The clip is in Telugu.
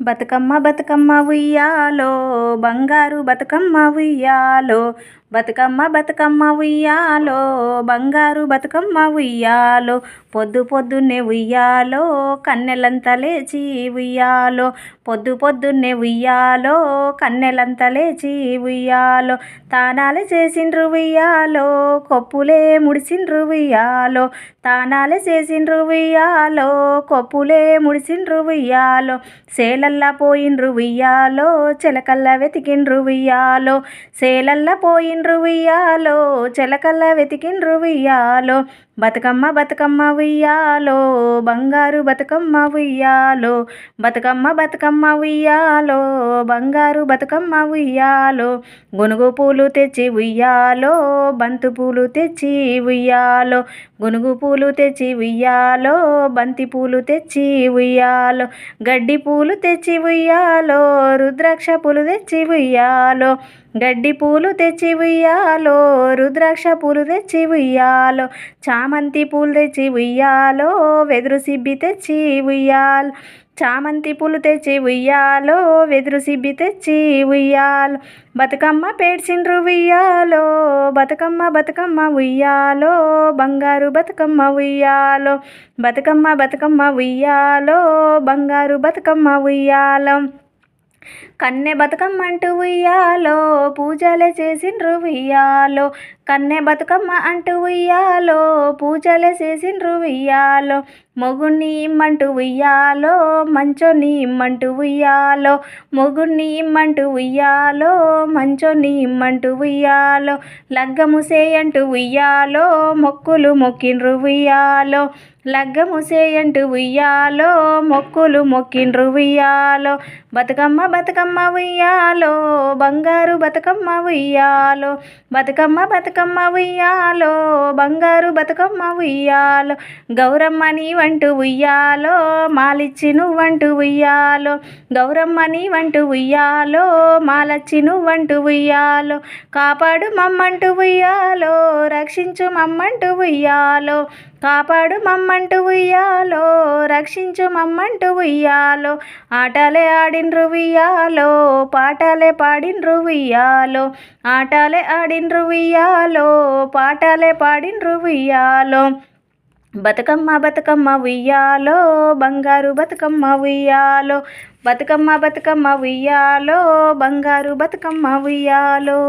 బతుకమ్మ బతుకమ్మ ఉయ్యాలో బంగారు బతుకమ్మ ఉయ్యాలో బతుకమ్మ బతుకమ్మ ఉయ్యాలో బంగారు బతుకమ్మ ఉయ్యాలో పొద్దు పొద్దున్నే ఉయ్యాలో కన్నెలంతా లేచి ఉయ్యాలో పొద్దు పొద్దున్నే ఉయ్యాలో కన్నెలంతా లేచి ఉయ్యాలో తానాలు చేసిండ్రు ఉయ్యాలో కొప్పులే ముడిసిండ్రు ఉయ్యాలో తానాలు చేసిండ్రు ఉయ్యాలో కొప్పులే ముడిసిండ్రు ఉయ్యాలో సేలల్లా పోయిండ్రు ఉయ్యాలో చిలకల్లా వెతికిండ్రు ఉయ్యాలో. సేలల్లా పోయిండ్రు ఉయ్యాలో చిలకల్లా వెతికిండ్రు ఉయ్యాలో. బతుకమ్మ బతుకమ్మ ఉయ్యాలో బంగారు బతుకమ్మ ఉయ్యాలో. బతుకమ్మ బతుకమ్మ ఉయ్యాలో బంగారు బతుకమ్మ ఉయ్యాలో. గునుగు పూలు తెచ్చి ఉయ్యాలో బంతి పూలు తెచ్చి ఉయ్యాలో. గునుగు పూలు తెచ్చి ఉయ్యాలో బంతి పూలు తెచ్చి ఉయ్యాలో. గడ్డి పూలు తెచ్చి ఉయ్యాలో రుద్రాక్ష పూలు తెచ్చి ఉయ్యాలో గడ్డి పూలు తెచ్చి ఉయ్యాలో రుద్రాక్ష పూలు తెచ్చి ఉయ్యాలో చామంతి పూలు తెచ్చి ఉయ్యాలో వెదురు సిబ్బి తెచ్చి ఉయ్యాలి చామంతి పూలు తెచ్చి ఉయ్యాలో వెదురు సిబ్బి తెచ్చి ఉయ్యాలో బతుకమ్మ పేడ్చిండ్రు ఉయ్యాలో బతుకమ్మ బతుకమ్మ ఉయ్యాలో బంగారు బతుకమ్మ ఉయ్యాలో బతుకమ్మ బతుకమ్మ ఉయ్యాలో బంగారు బతుకమ్మ ఉయ్యాలో. కన్నె బతుకమ్మంటూ ఉయ్యాలో పూజలే చేసిండ్రు ఉయ్యాలో. కన్నె బతుకమ్మ అంటూ ఉయ్యాలో పూజలే చేసిండ్రు ఉయ్యాలో. మొగుణ్ణి ఇమ్మంటూ ఉయ్యాలో మంచోని ఇమ్మంటూ ఉయ్యాలో. మొగుణ్ణి ఇమ్మంటూ ఉయ్యాలో మంచోని ఇమ్మంటూ ఉయ్యాలో. లగ్గముసేయంటూ ఉయ్యాలో మొక్కులు మొక్కిండ్రు ఉయ్యాలో. లగ్గముసేయంటూ ఉయ్యాలో మొక్కులు మొక్కిండ్రు ఉయ్యాలో. బతుకమ్మ బతుకమ్మ ఉయ్యాలో బంగారు బతుకమ్మ ఉయ్యాలో. బతుకమ్మ బతుక బతుకమ్మ ఉయ్యాలో బంగారు బతుకమ్మ ఉయ్యాలో గౌరమ్మని వంటు ఉయ్యాలో మాలిచ్చి నువ్వంటు ఉయ్యాలో గౌరమ్మని వంటు ఉయ్యాలో మాలచ్చి నువ్వంటూ ఉయ్యాలో కాపాడు మమ్మంటూ ఉయ్యాలో రక్షించు మమ్మంటూ ఉయ్యాలో కాపాడు మమ్మంటూ ఉయ్యాలో రక్షించు మమ్మంటూ ఉయ్యాలో ఆటలే ఆడిండ్రు ఉయ్యాలో పాటలే పాడిండ్రు ఉయ్యాలో ఆటలే ఆడిండ్రు ఉయ్యాలో. పాటలే పాడిండ్రు ఉయ్యాలో. బతుకమ్మ బతుకమ్మ ఉయ్యాలో బంగారు బతుకమ్మ ఉయ్యాలో. బతుకమ్మ బతుకమ్మ ఉయ్యాలో బంగారు బతుకమ్మ ఉయ్యాలో.